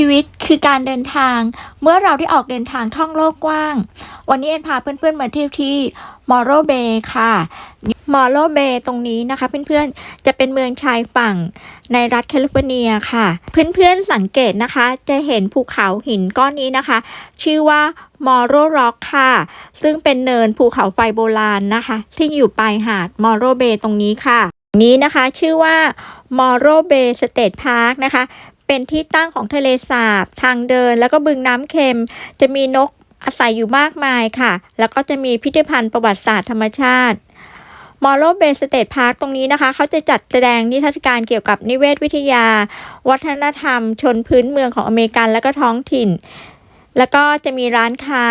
ชีวิตคือการเดินทาง เมื่อเราได้ออกเดินทางท่องโลกกว้าง วันนี้เอ็นพาเพื่อนๆมาเที่ยวที่มอร์โรเบย์ค่ะมอร์โรเบย์ตรงนี้นะคะ เพื่อนๆจะเป็นเมืองชายฝั่งในรัฐแคลิฟอร์เนียค่ะ เพื่อนๆสังเกตนะคะ จะเห็นภูเขาหินก้อนนี้นะคะ ชื่อว่ามอร์โรร็อกค่ะ ซึ่งเป็นเนินภูเขาไฟโบราณนะคะ ที่อยู่ปลายหาดมอร์โรเบย์ตรงนี้ค่ะ นี้นะคะชื่อว่ามอร์โรเบย์สเตทพาร์คนะคะ เป็นที่ตั้งของทะเลสาบ ทางเดินแล้วก็บึงน้ำเค็ม จะมีนกอาศัยอยู่มากมายค่ะ แล้วก็จะมีพิพิธภัณฑ์ประวัติศาสตร์ธรรมชาติมอร์โรเบสเตทพาร์คตรงนี้นะคะ เขาจะจัดแสดงนิทรรศการเกี่ยวกับนิเวศวิทยา วัฒนธรรม ชนพื้นเมืองของอเมริกันและก็ท้องถิ่น แล้วก็จะมีร้านค้า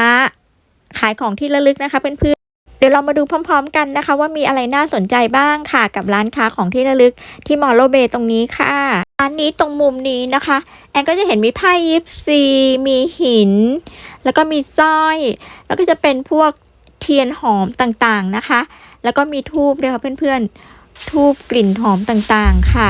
ขายของที่ระลึกนะคะเพื่อนๆ เดี๋ยวเรามาดูพร้อม ๆ กันนะคะ ว่ามีอะไรน่าสนใจบ้างค่ะ กับร้านค้าของที่ระลึกที่มอร์โรเบตรงนี้ค่ะ ร้านนี้ตรงมุมนี้นะคะ แอนก็จะเห็นมีไพ่ยิปซี มีหิน แล้วก็มีสร้อย แล้วก็จะเป็นพวกเทียนหอมต่างๆนะคะ แล้วก็มีทูบด้วยค่ะเพื่อนๆ ทูบกลิ่นหอมต่างๆค่ะ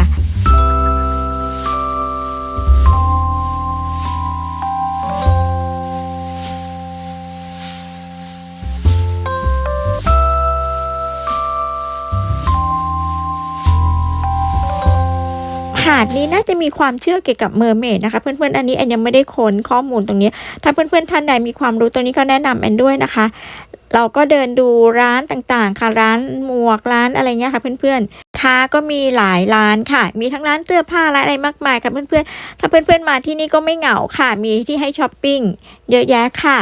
หาดนี้น่าจะมีความเชื่อเกี่ยวกับเมอร์เมดนะคะเพื่อนๆอันนี้แอนยังไม่ได้ค้นข้อมูลตรงนี้ ถ้าเพื่อนๆท่านใดมีความรู้ตรงนี้ก็แนะนำแอนด้วยนะคะ เราก็เดินดูร้านต่างๆ ค่ะร้านหมวกร้านอะไรเงี้ยค่ะเพื่อนๆค้าก็มีหลายร้านค่ะ มีทั้งร้านเสื้อผ้าร้านอะไรมากมายค่ะเพื่อนๆ ถ้าเพื่อนๆมาที่นี่ก็ไม่เหงาค่ะ มีที่ให้ช้อปปิ้งเยอะแยะค่ะ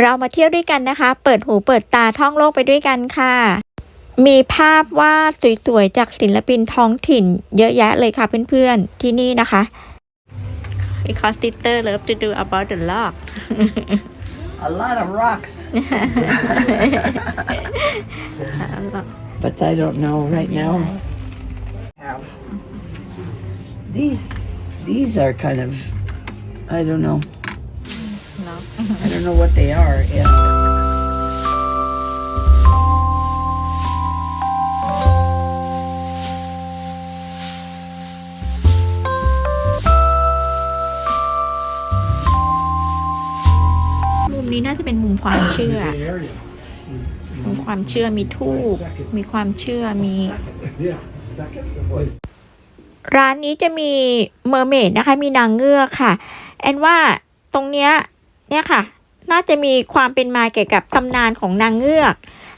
เรามาเที่ยวด้วยกันนะคะ เปิดหูเปิดตาท่องโลกไปด้วยกันค่ะ มีภาพวาดสวยๆ จากศิลปินท้องถิ่น เยอะแยะเลยค่ะเพื่อนๆ ที่นี่นะคะ because sister love to do about the log A lot of rocks. but I don't know right now. Have these these are kind of I don't know. I don't know what they are. Yeah. เชื่อมีทูบมีความเชื่อมี ร้านนี้จะมีเมอร์เมดนะคะ มีนางเงือกค่ะ แอนว่าตรงเนี้ยเนี่ยค่ะ น่าจะมีความเป็นมาเกี่ยวกับตำนานของนางเงือก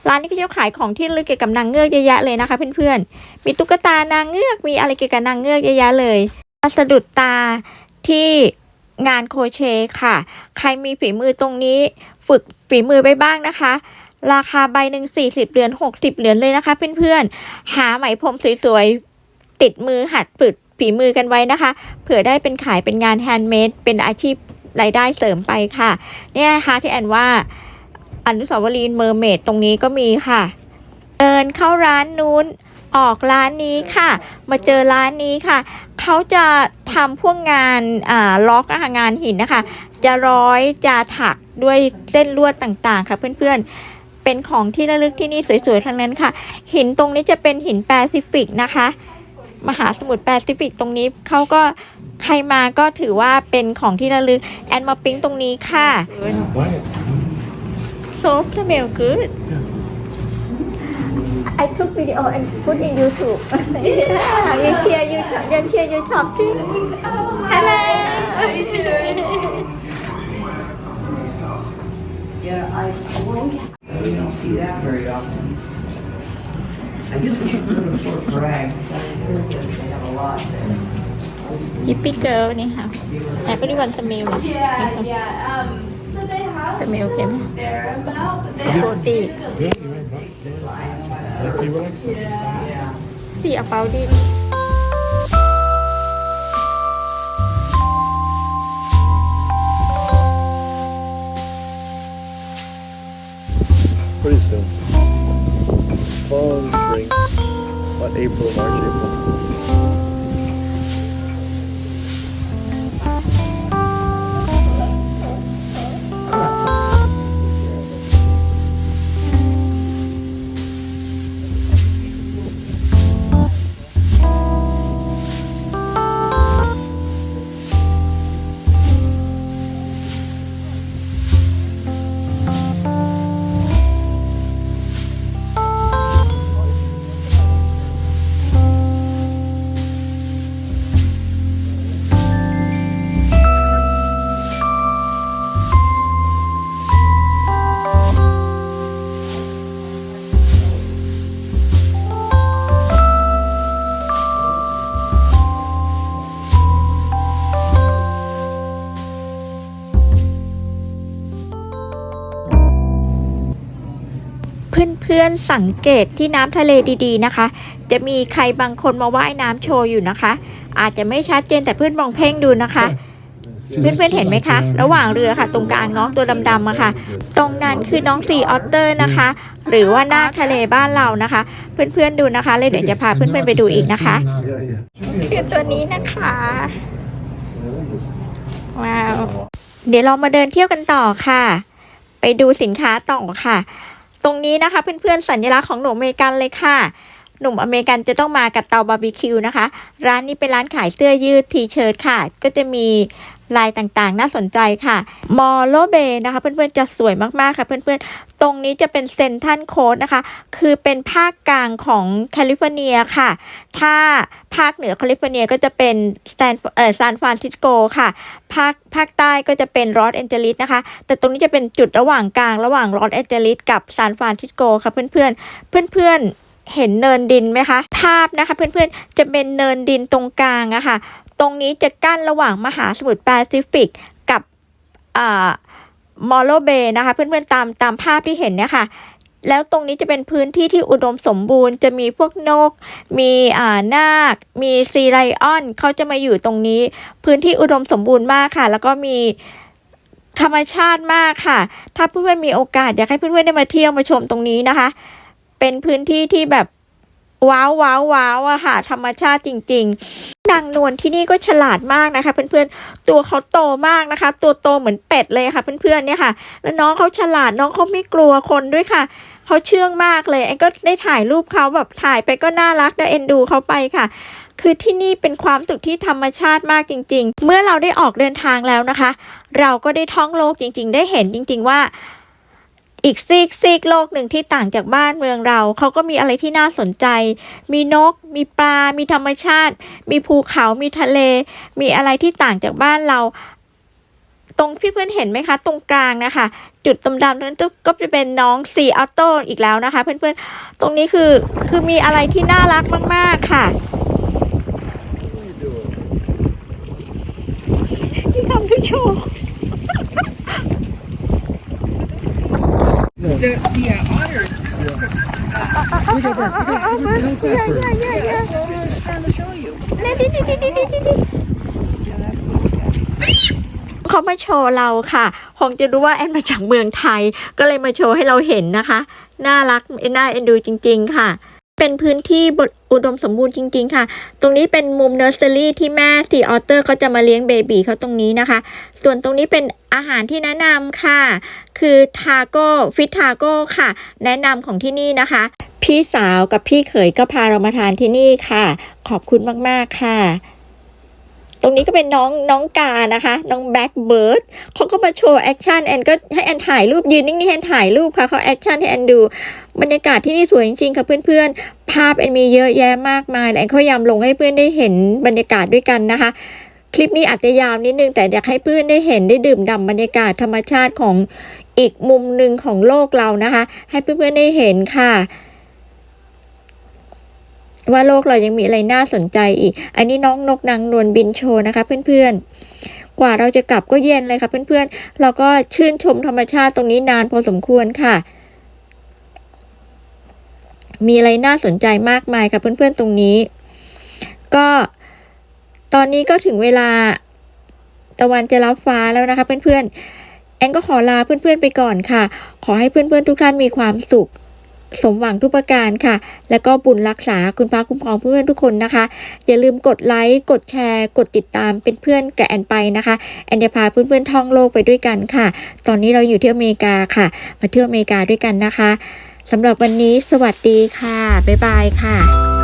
ร้านนี้ก็จะขายของที่ลึกเกี่ยวกับนางเงือกเยอะแยะเลยนะคะ เพื่อนๆ มีตุ๊กตานางเงือก มีอะไรเกี่ยวกับนางเงือกเยอะแยะเลยสะดุดตาที่งานโคเชค่ะ ใครมีฝีมือตรงนี้ ฝึกฝีมือไปบ้างนะคะ ราคาใบหนึ่งสี่สิบเหรียญหกสิบเหรียญเลยนะคะเพื่อนๆ หาไหมพรมสวยๆ ติดมือหัดฝึกฝีมือกันไว้นะคะ เผื่อได้เป็นขายเป็นงานแฮนด์เมดเป็นอาชีพรายได้เสริมไปค่ะ เนี่ยนะคะที่แอนว่าอนุสาวรีย์เมอร์เมดตรงนี้ก็มีค่ะ เดินเข้าร้านนู้นออกร้านนี้ค่ะ มาเจอร้านนี้ค่ะ เขาจะทำพวกงานอ่าล็อกงานหินนะคะ จะร้อยจะถักด้วยเส้นลวดต่างๆค่ะเพื่อนๆ เป็นของที่ระลึกที่นี่สวยๆทั้งนั้นค่ะ หินตรงนี้จะเป็นหินแปซิฟิกนะคะ มหาสมุทรแปซิฟิกตรงนี้เขาก็ใครมาก็ถือว่าเป็นของที่ระลึกแอนมาปิ้งตรงนี้ค่ะ so smell good I took video and put in YouTube you share you shop you share you shop too hello Yeah, I we don't see that very often. I guess we should go to Fort Bragg. 'cause I heard that they have a lot there. hippie girl นี่ค่ะ everyone smell นะ Yeah, yeah. Um, so they have ส smell โอเคไหม a fair amount, but they ปกติ Yeah, you're right. Like they relax. yeah. see about it Pretty soon. Fall and spring. What April, March, April. พื่อนๆสังเกตที่น้ำทะเลดีๆนะคะ จะมีใครบางคนมาว่ายน้ำโชว์อยู่นะคะ อาจจะไม่ชัดเจนแต่เพื่อนมองเพ่งดูนะคะ เพื่อนๆเห็นไหมคะ ระหว่างเรือค่ะ ตรงกลางน้องตัวดำๆอะค่ะ ตรงนั้นคือน้องซีออตเตอร์นะคะ หรือว่านาคทะเลบ้านเรานะคะ เพื่อนๆดูนะคะเลยเดี๋ยวจะพาเพื่อนๆไปดูอีกนะคะคือตัวนี้นะคะว้าวเดี๋ยวเรามาเดินเที่ยวกันต่อค่ะ ไปดูสินค้าต่อค่ะ ตรงนี้นะคะเพื่อนๆสัญลักษณ์ของหนุ่มอเมริกันเลยค่ะ หนุ่มอเมริกันจะต้องมากับเตาบาร์บีคิวนะคะ ร้านนี้เป็นร้านขายเสื้อยืดทีเชิ้ตค่ะ ก็จะมี ลายต่างๆ น่าสนใจค่ะมอลโลเบนะคะเพื่อนๆจะสวยมากๆค่ะเพื่อนๆ ตรงนี้จะเป็นเซนทันโคดนะคะ คือเป็นภาคกลางของแคลิฟอร์เนียค่ะ ถ้าภาคเหนือแคลิฟอร์เนียก็จะเป็นสแตนเอ่อซานฟรานซิสโกค่ะ ภาคภาคใต้ก็จะเป็นลอสแอนเจลิสนะคะ แต่ตรงนี้จะเป็นจุดระหว่างกลางระหว่างลอสแอนเจลิสกับซานฟรานซิสโกค่ะเพื่อนๆเพื่อนๆเห็นเนินดินไหมคะ ภาพนะคะเพื่อนๆ จะเป็นเนินดินตรงกลางอะค่ะ ตรงนี้จะกั้นระหว่างมหาสมุทรแปซิฟิกกับมอลโลเบย์นะคะ เพื่อนๆตามตามภาพที่เห็นเนี่ยค่ะ แล้วตรงนี้จะเป็นพื้นที่ที่อุดมสมบูรณ์ จะมีพวกนก มีอ่านาค มีซีไรออนเขาจะมาอยู่ตรงนี้ พื้นที่อุดมสมบูรณ์มากค่ะ แล้วก็มีธรรมชาติมากค่ะ ถ้าเพื่อนๆมีโอกาสอยากให้เพื่อนๆได้มาเที่ยวมาชมตรงนี้นะคะ เป็นพื้นที่ที่แบบ ว้าวว้าวว้าวอะค่ะธรรมชาติจริงๆนางนวลที่นี่ก็ฉลาดมากนะคะ เพื่อนๆตัวเขาโตมากนะคะ ตัวโตเหมือนเป็ดเลยค่ะ เพื่อนๆเนี่ยค่ะ แล้วน้องเขาฉลาดน้องเขาไม่กลัวคนด้วยค่ะเขาเชื่องมากเลยไอ้ก็ได้ถ่ายรูปเขาแบบถ่ายไปก็น่ารักได้เอ็นดูเขาไปค่ะคือที่นี่เป็นความสุขที่ธรรมชาติมากจริง ๆ เมื่อเราได้ออกเดินทางแล้วนะคะ เราก็ได้ท่องโลกจริง ๆ ได้เห็นจริง ๆ ว่า อีกซีกซีกโลกหนึ่งที่ต่างจากบ้านเมืองเราเขาก็มีอะไรที่น่าสนใจ มีนก มีปลา มีธรรมชาติ มีภูเขามีทะเล มีอะไรที่ต่างจากบ้านเรา ตรงพี่เพื่อนเห็นไหมคะ ตรงกลางนะคะ จุดดำๆนั้นก็จะเป็นน้องซีออโต้อีกแล้วนะคะ เพื่อนๆตรงนี้คือคือมีอะไรที่น่ารักมาก ๆค่ะ ที่ทำทุกโชว์ The, the uh, otters. Look at that. Look at that. Look at that bird. That's what I was trying to show you. นี่นี่นี่นี่นี่นี่เขามาโชว์เราค่ะ คงจะรู้ว่าแอนมาจากเมืองไทย ก็เลยมาโชว์ให้เราเห็นนะคะ น่ารัก น่าเอ็นดูจริง ๆ ค่ะ เป็นพื้นที่บอุดมสมบูรณ์จริง ๆ ค่ะ ตรงนี้เป็นมุมเนอร์เซอรี่ที่แม่ซีออเตอร์เขาจะมาเลี้ยงเบบีเขาตรงนี้นะคะ ส่วนตรงนี้เป็นอาหารที่แนะนำค่ะ คือทาโก้ฟิตทาโก้ค่ะ แนะนำของที่นี่นะคะ พี่สาวกับพี่เขยก็พาเรามาทานที่นี่ค่ะ ขอบคุณมาก ๆ ค่ะ ตรงนี้ก็เป็นน้องน้องกานะคะ น้องแบ็กเบิร์ดเขาก็มาโชว์แอคชั่นแอนก็ให้แอนถ่ายรูปยืนนิ่งๆแอนถ่ายรูปค่ะเขาแอคชั่นให้แอนดู บรรยากาศที่นี่สวยจริงๆค่ะเพื่อนๆ ภาพแอนมีเยอะแยะมากมายและแอนพยายามลงให้เพื่อนได้เห็นบรรยากาศด้วยกันนะคะคลิปนี้อาจจะยาวนิดนึงแต่อยากให้เพื่อนได้เห็นได้ดื่มด่ำบรรยากาศธรรมชาติของอีกมุมหนึ่งของโลกเรานะคะ ให้เพื่อนๆได้เห็นค่ะ ว่าโลกเรายังมีอะไรน่าสนใจอีก อันนี้น้องนกนางนวลบินโชว์นะคะเพื่อนๆ กว่าเราจะกลับก็เย็นเลยค่ะเพื่อนๆ เราก็ชื่นชมธรรมชาติตรงนี้นานพอสมควรค่ะ มีอะไรน่าสนใจมากมายค่ะเพื่อนๆตรงนี้ ก็ตอนนี้ก็ถึงเวลาตะวันจะรับฟ้าแล้วนะคะเพื่อนๆ แอนก็ขอลาเพื่อนๆไปก่อนค่ะ ขอให้เพื่อนๆทุกท่านมีความสุข สมหวังทุกประการค่ะ แล้วก็บุญรักษาคุณพระคุ้มครองเพื่อนๆทุกคนนะคะ อย่าลืมกดไลค์ กดแชร์ กดติดตามเป็นเพื่อนกับแอนไปนะคะ แอนจะพาเพื่อนๆท่องโลกไปด้วยกันค่ะ ตอนนี้เราอยู่ที่อเมริกาค่ะ มาเที่ยวอเมริกาด้วยกันนะคะสำหรับวันนี้สวัสดีค่ะ บ๊ายบายค่ะ